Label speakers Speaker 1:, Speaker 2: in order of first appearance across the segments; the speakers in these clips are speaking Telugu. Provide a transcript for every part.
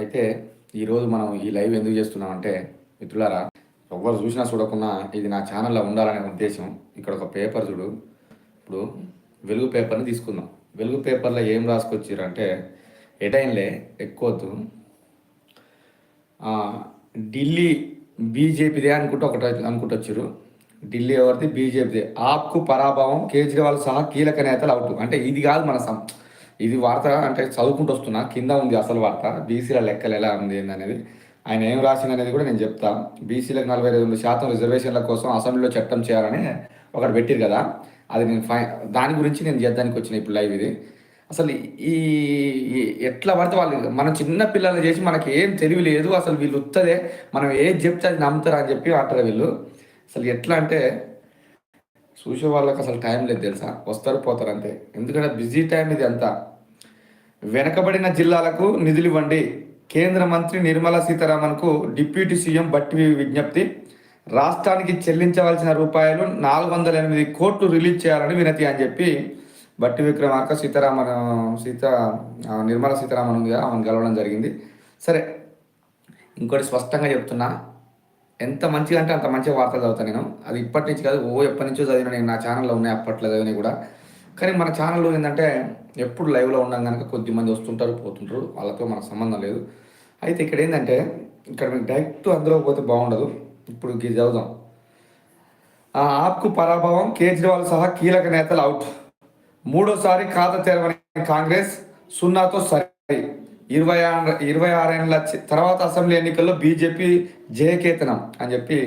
Speaker 1: అయితే ఈరోజు మనం ఈ లైవ్ ఎందుకు చేస్తున్నామంటే మిత్రులారా ఎవరు చూసినా చూడకున్నా ఇది నా ఛానల్లో ఉండాలనే ఉద్దేశం. ఇక్కడ ఒక పేపర్ చూడు. ఇప్పుడు వెలుగు పేపర్ని తీసుకుందాం. వెలుగు పేపర్లో ఏం రాసుకొచ్చారు అంటే ఎటైన్లే ఎక్కువద్దు ఢిల్లీ బీజేపీదే అనుకుంటూ ఒకటి అనుకుంటొచ్చారు ఢిల్లీ ఎవరిది? బీజేపీదే. ఆప్కు పరాభవం కేజ్రీవాల్ సహా కీలక నేతలు అవుట్. అంటే ఇది కాదు మన సం ఇది వార్త అంటే చదువుకుంటూ వస్తున్నా కింద ఉంది అసలు వార్త బీసీల లెక్కలు ఎలా ఉంది ఏందనేది. ఆయన ఏం రాసింది అనేది కూడా నేను చెప్తా. బీసీలకు నలభై రెండు శాతం రిజర్వేషన్ల కోసం అసెంబ్లీలో చట్టం చేయాలని ఒకటి పెట్టిరు కదా. అది నేను ఫై దాని గురించి నేను చేద్దానికి వచ్చిన ఇప్పుడు లైవ్ ఇది. అసలు ఈ ఎట్లా పడితే వాళ్ళు మనం చిన్న పిల్లల్ని చేసి మనకి ఏం తెలివి లేదు అసలు వీళ్ళు ఉత్తదే మనం ఏది చెప్తే అది నమ్ముతారా అని చెప్పి అంటారు వీళ్ళు. అసలు ఎట్లా అంటే చూసే వాళ్ళకి అసలు టైం లేదు తెలుసా? వస్తారు పోతారు అంతే. ఎందుకంటే బిజీ టైం ఇది అంతా. వెనకబడిన జిల్లాలకు నిధులివ్వండి. కేంద్ర మంత్రి నిర్మలా సీతారామన్కు డిప్యూటీ సీఎం బట్టి విజ్ఞప్తి. రాష్ట్రానికి చెల్లించవలసిన రూపాయలు నాలుగు వందల ఎనిమిది కోట్లు రిలీజ్ చేయాలని వినతి అని చెప్పి బట్టి విక్రమార్క సీతారామన్ సీత నిర్మల నిర్మలా సీతారామన్ ఆమెను గెలవడం జరిగింది. సరే ఇంకోటి స్పష్టంగా చెప్తున్నా. ఎంత మంచిగా అంటే అంత మంచి వార్తలు చదువుతాను నేను. అది ఇప్పటి నుంచి కాదు ఓ ఎప్పటి నుంచో చదివిన నేను నా ఛానల్లో ఉన్నాయి అప్పట్లో చదివినవి కూడా. కానీ మన ఛానల్లో ఏంటంటే ఎప్పుడు లైవ్లో ఉన్నాం కనుక కొద్ది మంది వస్తుంటారు పోతుంటారు. వాళ్ళతో మనకు సంబంధం లేదు. అయితే ఇక్కడ ఏంటంటే ఇక్కడ మీకు డైరెక్ట్ అందులో పోతే బాగుండదు. ఇప్పుడు ఇది చదువుదాం. ఆ ఆప్కు పరాభవం కేజ్రీవాల్ సహా కీలక నేతలు అవుట్ మూడోసారి ఖాతా తెరవని కాంగ్రెస్ సున్నాతో సరి. ఇరవై ఆరు ఇరవై ఆరేళ్ళ తర్వాత అసెంబ్లీ ఎన్నికల్లో బీజేపీ జయకేతనం అని చెప్పి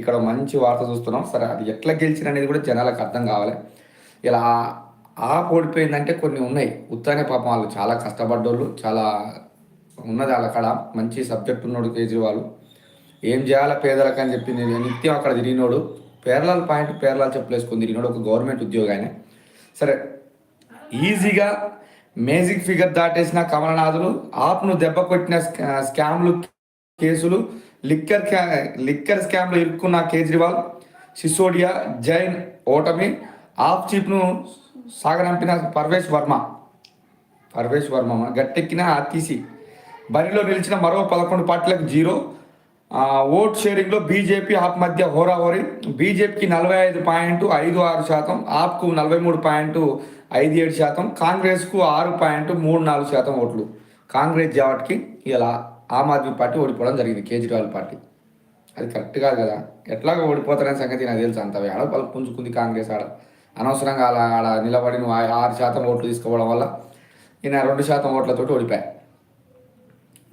Speaker 1: ఇక్కడ మంచి వార్త చూస్తున్నాం. సరే అది ఎట్లా గెలిచిన అనేది కూడా జనాలకు అర్థం కావాలి. ఇలా ఆ ఓడిపోయిందంటే కొన్ని ఉన్నాయి. ఉత్తనే పాపం వాళ్ళు చాలా కష్టపడ్డోళ్ళు చాలా ఉన్నది వాళ్ళ కాడ మంచి సబ్జెక్ట్ ఉన్నాడు కేజ్రీవాల్. ఏం చేయాలా పేదలకు అని చెప్పి నేను నిత్యం అక్కడ తిరిగినోడు. పేర్లాల పాయింట్ పేర్లాల చెప్పులేసుకొని తిరిగినోడు ఒక గవర్నమెంట్ ఉద్యోగి ఆయన సరే ఈజీగా మేజిక్ ఫిగర్ దాటేసిన కమలనాథులు ఆప్ను దెబ్బ కొట్టిన స్కామ్లు కేసులు లిక్కర్ క్యా- లిక్కర్ స్కామ్లో ఇరుక్కున్న కేజ్రీవాల్ సిసోడియా జైన్ ఓటమి ఆప్ చీప్ను సాగనంపిన పర్వేష్ వర్మ. పర్వేష్ వర్మ గట్టెక్కిన తీసి బరిలో నిలిచిన మరో పదకొండు పార్టీలకు జీరో. ఓట్ షేరింగ్లో బీజేపీ ఆప్ మధ్య హోరాహోరీ. బీజేపీకి నలభై ఐదు పాయింట్ ఐదు ఆరు శాతం ఆప్కు నలభై మూడు పాయింట్ ఐదు ఏడు శాతం కాంగ్రెస్కు ఆరు పాయింట్ మూడు నాలుగు శాతం ఓట్లు. కాంగ్రెస్ జావట్కి ఇలా ఆమ్ ఆద్మీ పార్టీ ఓడిపోవడం జరిగింది కేజ్రీవాల్ పార్టీ. అది కరెక్ట్ కాదు కదా. ఎట్లాగో ఓడిపోతారనే సంగతి నాకు తెలుసు అంత ఆడ పలు పుంజుకుంది కాంగ్రెస్ ఆడ. అనవసరంగా అలా ఆడ నిలబడి నువ్వు ఆరు శాతం ఓట్లు తీసుకోవడం వల్ల ఈయన రెండు శాతం ఓట్లతోటి ఓడిపోయా.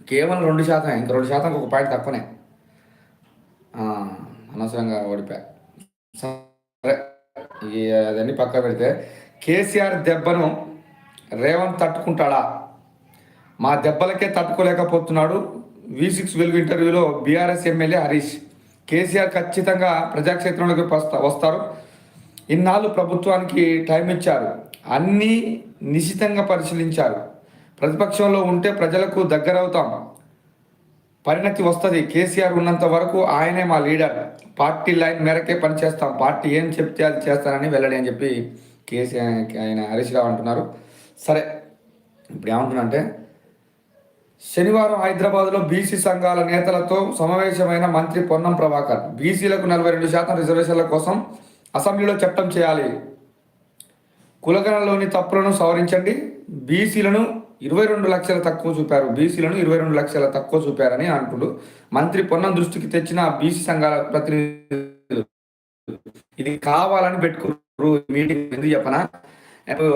Speaker 1: కేవలం రెండు శాతం ఇంక రెండు శాతం ఒక పాయింట్ తక్కువనే. అనవసరంగా ఓడిపోయా. సరే అదన్నీ పక్క పెడితే కేసీఆర్ దెబ్బను రేవంత్ తట్టుకుంటాడా? మా దెబ్బలకే తట్టుకోలేకపోతున్నాడు వి సిక్స్ వెలుగు ఇంటర్వ్యూలో బీఆర్ఎస్ ఎమ్మెల్యే హరీష్. కేసీఆర్ ఖచ్చితంగా ప్రజాక్షేత్రంలోకి వస్తా- వస్తారు. ఇన్నాళ్ళు ప్రభుత్వానికి టైం ఇచ్చారు. అన్నీ నిశితంగా పరిశీలించారు. ప్రతిపక్షంలో ఉంటే ప్రజలకు దగ్గరవుతాం పరిణతి వస్తుంది. కేసీఆర్ ఉన్నంత వరకు ఆయనే మా లీడర్. పార్టీ లైన్ మేరకే పనిచేస్తాం. పార్టీ ఏం చెప్తే అది చేస్తానని వెళ్ళడి అని చెప్పి కేసీఆర్ ఆయన హరీష్ రావు అంటున్నారు. సరే ఇప్పుడు ఏమంటున్నా శనివారం హైదరాబాద్లో బీసీ సంఘాల నేతలతో సమావేశమైన మంత్రి పొన్నం ప్రభాకర్. బీసీలకు నలభై రెండు శాతం రిజర్వేషన్ల కోసం అసెంబ్లీలో చట్టం చేయాలి. కులగణలోని తప్పులను సవరించండి. బీసీలను ఇరవై రెండు లక్షల తక్కువ చూపారు. బీసీలను ఇరవై రెండు లక్షల తక్కువ చూపారని అంటుడు. మంత్రి పొన్నం దృష్టికి తెచ్చిన బీసీ సంఘాల ప్రతినిధులు. ఇది కావాలని పెట్టుకున్నారు. మీటింగ్ ఎందుకు చెప్పనా?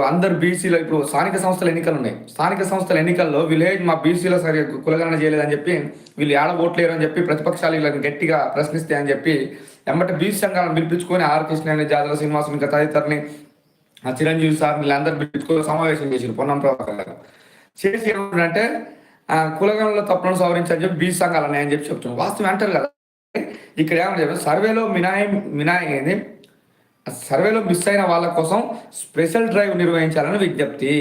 Speaker 1: అందరు బీసీలో ఇప్పుడు స్థానిక సంస్థల ఎన్నికలు ఉన్నాయి. స్థానిక సంస్థల ఎన్నికల్లో విలేజ్ మా బీసీలో సరిగ్గా కులగణన చేయలేదని చెప్పి వీళ్ళు ఏడ ఓట్లేరు అని చెప్పి ప్రతిపక్షాలు వీళ్ళని గట్టిగా ప్రశ్నిస్తే అని చెప్పి ఎమ్మటి బీసీ సంఘాలను పిలిపించుకొని ఆర్ కృష్ణ జాతర శ్రీనివాసుని ఇంకా తదితరుని ఆ చిరంజీవి సార్ వీళ్ళందరూ పిలుచుకొని సమావేశం చేశారు పొన్నం ప్రభాకర్ గారు. చేసి ఏమంటే కులగంలో తప్పులను సవరించని చెప్పి బీసీ సంఘాలు అని చెప్పి చెప్తున్నాం వాస్తవం అంటారు కదా. ఇక్కడ ఏమని చెప్పారు? సర్వేలో మినాయి మినాయి సర్వేలో మిస్ అయిన వాళ్ళ కోసం స్పెషల్ డ్రైవ్ నిర్వహించాలని విజ్ఞప్తి.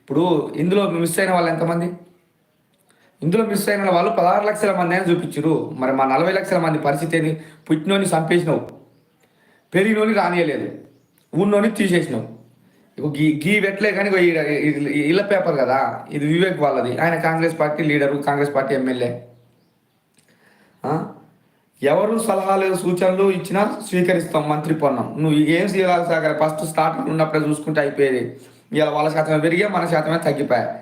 Speaker 1: ఇప్పుడు ఇందులో మిస్ అయిన వాళ్ళు ఎంతమంది? ఇందులో మిస్ అయిన వాళ్ళు పదహారు లక్షల మంది అయినా చూపించారు మరి మా నలభై లక్షల మంది పరిస్థితి ఏంది? పుట్టినోని చంపేసినావు. పెరిగినోని రానియలేదు. ఉన్నోని తీసేసినావు. గీ గీ పెట్టలే కానీ ఇళ్ళ పేపర్ కదా? ఇది వివేక్ వాళ్ళది. ఆయన Congress party leader Congress party MLA. ఎవరు సలహాలు సూచనలు ఇచ్చినా స్వీకరిస్తాం మంత్రి పొన్నం. నువ్వు ఏం చేయాలి సాగర్ ఫస్ట్ స్టార్టింగ్ ఉన్నప్పుడే చూసుకుంటే అయిపోయేది. ఇలా వాళ్ళ శాతమే పెరిగా మన శాతమే తగ్గిపోయా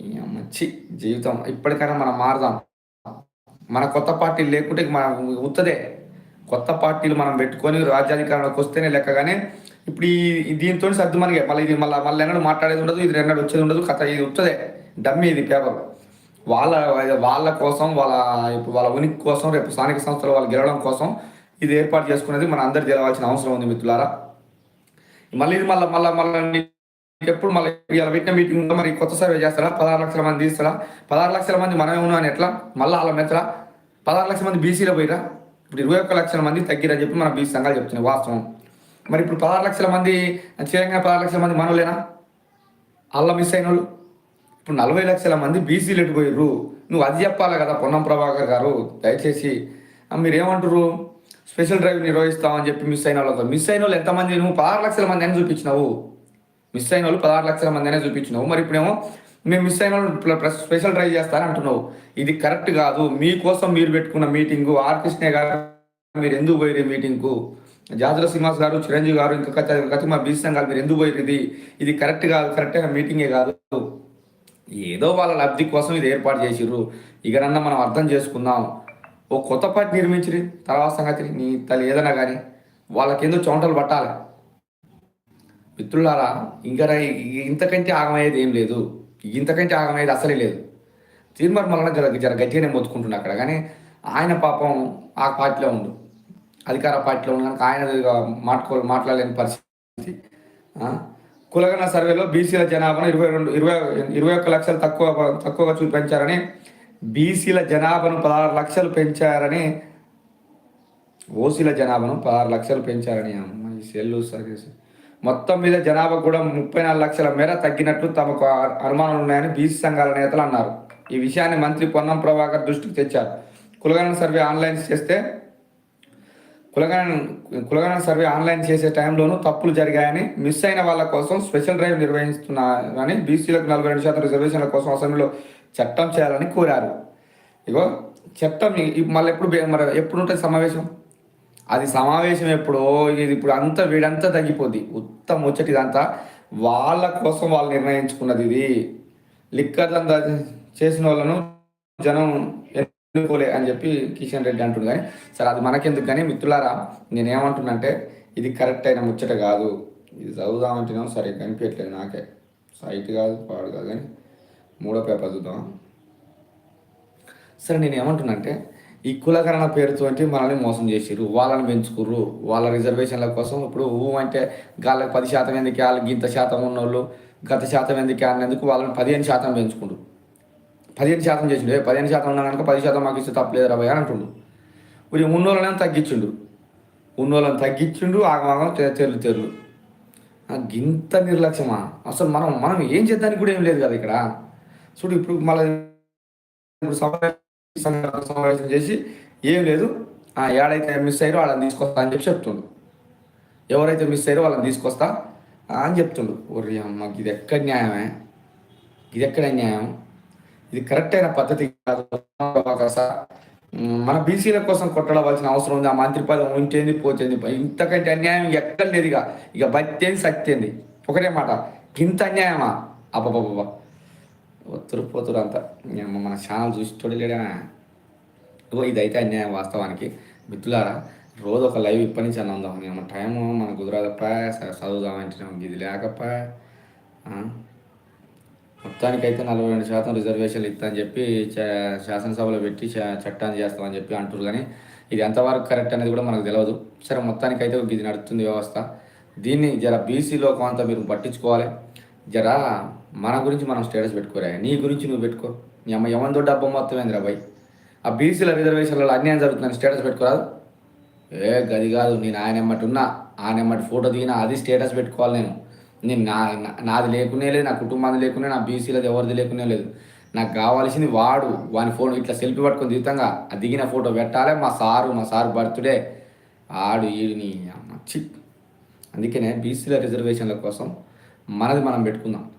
Speaker 1: మంచి జీవితం ఇప్పటికైనా మనం మారదాం. మన కొత్త పార్టీలు లేకుంటే మనం ఉత్తదే. కొత్త పార్టీలు మనం పెట్టుకొని రాజ్యాధికారంలోకి వస్తేనే లెక్క కానీ ఇప్పుడు ఈ దీంతో సర్దు మనకి మళ్ళీ ఇది మళ్ళీ మళ్ళీ ఎన్నడూ మాట్లాడేది ఉండదు ఇది ఎన్నడూ వచ్చేది ఉండదు కథ ఇది ఉత్తదే. డమ్మీ ఇది పేపర్. వాళ్ళ వాళ్ళ కోసం వాళ్ళ ఇప్పుడు వాళ్ళ ఉనికి కోసం రేపు స్థానిక సంస్థలు వాళ్ళు గెలవడం కోసం ఇది ఏర్పాటు చేసుకునేది మన అందరు తెలవాల్సిన అవసరం ఉంది మిత్రులారా. మళ్ళీ ఇది మళ్ళీ మళ్ళీ మళ్ళీ ఎప్పుడు మళ్ళీ ఇలా పెట్టిన మీటింగ్ ఉందో? మరి కొత్త సర్వే చేస్తారా? పదహారు లక్షల మంది తీస్తారా? పదహారు లక్షల మంది మనమే ఉన్నాం అని ఎట్లా? మళ్ళీ వాళ్ళ మెచ్చరా పదహారు లక్షల మంది బీసీలో పోయిరా ఇప్పుడు ఇరవై ఒక్క లక్షల మంది తగ్గిరని చెప్పి మన బీసీ సంఘాలు చెప్తున్నాయి వాస్తవం. మరి ఇప్పుడు పదహారు లక్షల మంది చేయంగా పదహారు లక్షల మంది మనలేనా అల్ల మిస్ అయిన వాళ్ళు? ఇప్పుడు నలభై లక్షల మంది బీసీలు ఎట్టుపోయారు నువ్వు అది చెప్పాలి కదా పొన్నం ప్రభాకర్ గారు. దయచేసి మీరేమంటారు స్పెషల్ డ్రైవ్ నిర్వహిస్తామని చెప్పి మిస్ అయిన వాళ్ళతో. మిస్ అయిన వాళ్ళు ఎంతమంది? నువ్వు పదహారు లక్షల మంది అని చూపించినావు. మిస్ అయిన వాళ్ళు పదహారు లక్షల మంది అనే చూపించినావు. మరి ఇప్పుడేమో మేము మిస్ అయిన వాళ్ళు స్పెషల్ ట్రై చేస్తారని అంటున్నావు. ఇది కరెక్ట్ కాదు. మీకోసం మీరు పెట్టుకున్న మీటింగు ఆర్ కృష్ణ గారు మీరు ఎందుకు పోయారు మీటింగ్కు? జాతుల శ్రీనివాస్ గారు చిరంజీవి గారు ఇంకా కథ మా బీసీ సంఘాలు మీరు ఎందుకు పోయారు ఇది? ఇది కరెక్ట్ కాదు. కరెక్ట్ మీటింగే కాదు. ఏదో వాళ్ళ లబ్ధి కోసం ఇది ఏర్పాటు చేసిర్రు. ఇకనన్నా మనం అర్థం చేసుకుందాం. ఓ కొత్త పార్టీ నిర్మించిరి తర్వాత సంగతి నీ తల్లి ఏదైనా కానీ వాళ్ళకేందో చోంటలు పట్టాలి. మిత్రులారా ఇంకా ఇంతకంటే ఆగమయ్యేది ఏం లేదు. ఇంతకంటే ఆగమయ్యేది అసలే లేదు. తీర్మార్ మళ్ళీ జర జర గట్టిగానే మొత్తుకుంటున్నా అక్కడ. కానీ ఆయన పాపం ఆ పార్టీలో ఉండు. అధికార పార్టీలో ఉండు. కనుక ఆయన ఇక మాట్లాడుకో మాట్లాడలేని పరిస్థితి. కులగన కులగణ సర్వేలో బీసీల జనాభాను ఇరవై రెండు ఇరవై ఇరవై ఒక్క లక్షలు తక్కువ తక్కువగా చూపించారని బీసీల జనాభాను పదహారు లక్షలు పెంచారని ఓసీల జనాభాను పదహారు లక్షలు పెంచారని అమ్మ ఈ సెల్లు సర్వీస్. మొత్తం మీద జనాభా కూడా ముప్పై నాలుగు లక్షల మేర తగ్గినట్లు తమకు అనుమానాలు ఉన్నాయని బీసీ సంఘాల నేతలు అన్నారు. ఈ విషయాన్ని మంత్రి పొన్నం ప్రభాకర్ దృష్టికి తెచ్చారు. కులగణన సర్వే ఆన్లైన్ చేస్తే కులగణన కులగణన సర్వే ఆన్లైన్ చేసే టైంలోనూ తప్పులు జరిగాయని మిస్ అయిన వాళ్ళ కోసం స్పెషల్ డ్రైవ్ నిర్వహిస్తున్నారని బీసీలకు నలభై రెండు శాతం రిజర్వేషన్ల కోసం అసెంబ్లీలో చట్టం చేయాలని కోరారు. ఇగో చట్టం మళ్ళీ ఎప్పుడు మరి ఎప్పుడు ఉంటుంది సమావేశం? అది సమావేశం ఎప్పుడో ఇది ఇప్పుడు అంతా వీడంతా తగ్గిపోద్ది. ఉత్త ముచ్చటి ఇదంతా. వాళ్ళ కోసం వాళ్ళు నిర్ణయించుకున్నది ఇది. లిక్కర్లను చేసిన వాళ్ళను జనం ఎన్నుకోలే అని చెప్పి కిషన్ రెడ్డి అంటుంది కానీ సరే అది మనకెందుకు కానీ మిత్రులారా నేనేమంటున్నంటే ఇది కరెక్ట్ అయిన ముచ్చట కాదు. ఇది చదువుదామంటున్నాం సరే కనిపించట్లేదు నాకే. సైట్ కాదు పాడు కాదు కానీ మూడో పేపర్ చూద్దాం. సరే నేను ఏమంటున్నానంటే ఈ కులకరణ పేరుతోటి మనల్ని మోసం చేసిర్రు వాళ్ళని పెంచుకుర్రు వాళ్ళ రిజర్వేషన్ల కోసం ఇప్పుడు ఊ అంటే గాళ్ళకి పది శాతం ఎందుకు వాళ్ళకి ఇంత శాతం ఉన్నోళ్ళు గత శాతం ఎందుకు అన్నందుకు వాళ్ళని పదిహేను శాతం పెంచుకుండు పదిహేను శాతం చేసిండు. పదిహేను శాతం ఉన్నా కనుక పది శాతం మాకు ఇస్తే తప్పలేదు రాబోయ్ అని అంటుండు. ఇప్పుడు ఉన్నోళ్ళని తగ్గించిండు. ఉన్నోళ్ళని తగ్గించిండు ఆగమాగం తె- తెర్లు గింత నిర్లక్ష్యమా? అసలు మనం మనం ఏం చేద్దానికి కూడా ఏం లేదు కదా ఇక్కడ. చూడు ఇప్పుడు మళ్ళీ ఇప్పుడు సమావేశం చేసి ఏం లేదు ఆ, ఏడైతే మిస్ అయ్యారో వాళ్ళని తీసుకొస్తా అని చెప్పి చెప్తుండు. ఎవరైతే మిస్ అయ్యారో వాళ్ళని తీసుకొస్తా అని చెప్తుండు. ఒరి అమ్మ ఇది ఎక్కడ న్యాయమే? ఇది ఎక్కడ న్యాయం? ఇది కరెక్ట్ అయిన పద్ధతి కాదు. మన బీసీల కోసం కొట్టడవలసిన అవసరం ఉంది. ఆ మంత్రి పదం ఉంటేంది పోతుంది. ఇంతకంటే అన్యాయం ఎక్కడ లేదు ఇక ఇక బతికేంది సత్యేంది. ఒకటే మాట. ఇంత అన్యాయమా అబ్బబ్బబ్బా ఒత్తురు పోతురు అంతా నేను మన ఛానల్ చూసి చూడలేడా ఇగో ఇదైతే అన్యాయం వాస్తవానికి. మిత్రులారా రోజు ఒక లైవ్ ఇప్పటి నుంచి అని అందాం ఏమో టైము మన కుదరదప్పా చదువుదామంటే ఇది లేకప్పా మొత్తానికైతే నలభై రెండు శాతం రిజర్వేషన్లు ఇస్తా అని చెప్పి శాసనసభలో పెట్టి చట్టాన్ని చేస్తామని చెప్పి అంటారు కానీ ఇది ఎంతవరకు కరెక్ట్ అనేది కూడా మనకు తెలియదు సరే మొత్తానికైతే ఇది నడుస్తుంది వ్యవస్థ. దీన్ని జర బీసీలో కొంత మీరు పట్టించుకోవాలి. జర మన గురించి మనం స్టేటస్ పెట్టుకోరా? నీ గురించి నువ్వు పెట్టుకో. నీ అమ్మ ఎవరితో డబ్బా మొత్తం ఏందిరా బాయ్? ఆ బీసీల రిజర్వేషన్లలో అన్యాయం జరుగుతుందని స్టేటస్ పెట్టుకోరాదు ఏ గది కాదు నేను ఆయన ఎమ్మటి ఉన్నా ఆయన ఎమ్మటి ఫోటో దిగినా అది స్టేటస్ పెట్టుకోవాలి నేను. నేను నా నాది లేకునే లేదు నా కుటుంబాన్ని లేకునే నా బీసీలది ఎవరిది లేకునే లేదు. నాకు కావాల్సింది వాడు వాని ఫోన్ ఇట్లా సెల్ఫీ పట్టుకొని దిగుతాగా ఆ దిగిన ఫోటో పెట్టాలి మా సారు మా సారు బర్త్డే. ఆడు ఈడిని అమ్మ. అందుకనే బీసీల రిజర్వేషన్ల కోసం మనది మనం పెట్టుకుందాం.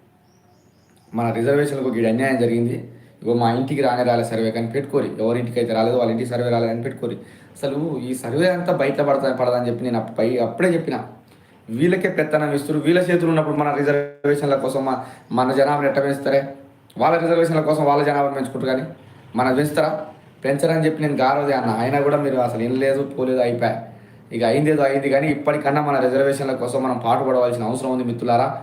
Speaker 1: మన రిజర్వేషన్లకు ఒక అన్యాయం జరిగింది. ఇగో మా ఇంటికి రానే రాలే సర్వే కానీ పెట్టుకోరి. ఎవరింటికి అయితే రాలేదు వాళ్ళ ఇంటికి సర్వే రాలేదని పెట్టుకోరి. అసలు ఈ సర్వే అంతా బయట పడతా పడదని చెప్పి నేను పై అప్పుడే చెప్పిన. వీళ్ళకే పెత్తనం ఇస్తారు వీళ్ళ చేతులు ఉన్నప్పుడు మన రిజర్వేషన్ల కోసం మా- మన జనాభాని ఎట్ట పెంచుతారే? వాళ్ళ రిజర్వేషన్ల కోసం వాళ్ళ జనాభా పెంచుకుంటారు కానీ మనం పెంచుతారా? పెంచరని చెప్పి నేను గారోదే అన్న. అయినా కూడా మీరు అసలు ఏం లేదు పోలేదు అయిపోయా. ఇక అయిందేదో అయింది కానీ ఇప్పటికన్నా మన రిజర్వేషన్ల కోసం మనం పాటుపడవలసిన అవసరం ఉంది మిత్రులారా.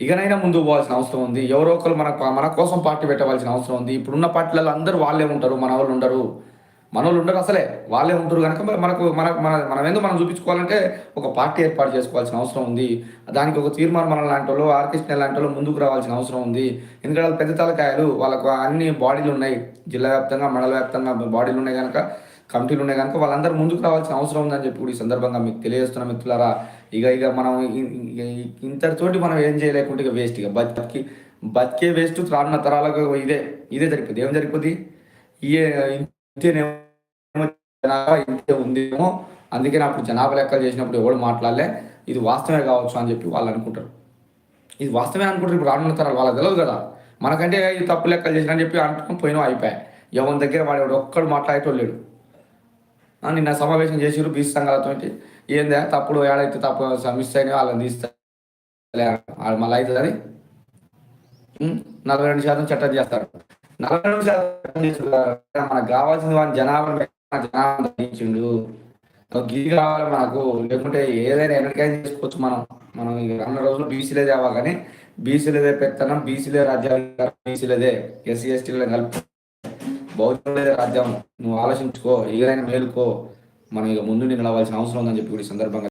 Speaker 1: ఇకనైనా ముందుకు పోవాల్సిన అవసరం ఉంది. ఎవరో ఒకరు మన మన కోసం పార్టీ పెట్టవలసిన అవసరం ఉంది. ఇప్పుడున్న పార్టీలలో అందరూ వాళ్ళే ఉంటారు మన వాళ్ళు ఉండరు. మన వాళ్ళు ఉండరు అసలే. వాళ్ళే ఉంటారు కనుక మనకు మన మన మనం ఎందుకు మనం చూపించుకోవాలంటే ఒక పార్టీ ఏర్పాటు చేసుకోవాల్సిన అవసరం ఉంది. దానికి ఒక తీర్మానం మన లాంటి వాళ్ళు ఆర్కెస్ట్రా లాంటి వాళ్ళు ముందుకు రావాల్సిన అవసరం ఉంది. ఎందుకంటే వాళ్ళు పెద్ద తలకాయలు. వాళ్ళకు అన్ని బాడీలు ఉన్నాయి. జిల్లా వ్యాప్తంగా మండల వ్యాప్తంగా బాడీలు ఉన్నాయి కనుక కమిటీలు ఉన్నాయి కనుక వాళ్ళందరూ ముందుకు రావాల్సిన అవసరం ఉందని చెప్పి కూడా ఈ సందర్భంగా మీకు తెలియజేస్తున్న మిత్రులారా. ఇక ఇక మనం ఇంతటితోటి మనం ఏం చేయలేకుంటే ఇక వేస్ట్ ఇక బతికి బతికే వేస్ట్ రానున్న తరాలకు ఇదే ఇదే జరిగిపోద్ది ఏం జరిగిపోద్ది ఇయే ఇంతేనేమో జనాభా ఇంతే ఉందేమో. అందుకే అప్పుడు జనాభా లెక్కలు చేసినప్పుడు ఎవడు మాట్లాడలే. ఇది వాస్తవమే కావచ్చు అని చెప్పి వాళ్ళు అనుకుంటారు. ఇది వాస్తవమే అనుకుంటారు. ఇప్పుడు రానున్న తరాలు వాళ్ళకి తెలియదు కదా. మనకంటే ఇది తప్పు లెక్కలు చేసిన అని చెప్పి అనుకుని పోయినా అయిపోయాయి ఎవరి దగ్గర వాడు ఎవడు ఒక్కడు మాట్లాడేటోళ్ళు లేడు. నిన్న సమావేశం చేసిరు బీసీ సంఘాలతో ఏందా? తప్పుడు ఏడైతే తప్పు మిస్ అయినా వాళ్ళని తీస్తా మళ్ళీ అవుతుందని నలభై రెండు శాతం చట్టం చేస్తారు. నలభై రెండు శాతం మనకు కావాల్సింది వాని జనాభా జనాభా తగ్గించిండు గిరి కావాలి మనకు. లేకుంటే ఏదైనా ఎన్నటికైనా చేసుకోవచ్చు మనం. మనం ఇక అన్న రోజులు బీసీలే తేవా కానీ బీసీలదే పెత్తనం బీసీలే రాజ్యాంగం బీసీలదే ఎస్సీ ఎస్టీలే కలిపి బౌద్ధులదే రాజ్యం. నువ్వు ఆలోచించుకో ఏదైనా మేలుకో. మనం ఇక ముందు నిలవాల్సిన అవసరం ఉందని చెప్పి కూడా ఈ సందర్భంగా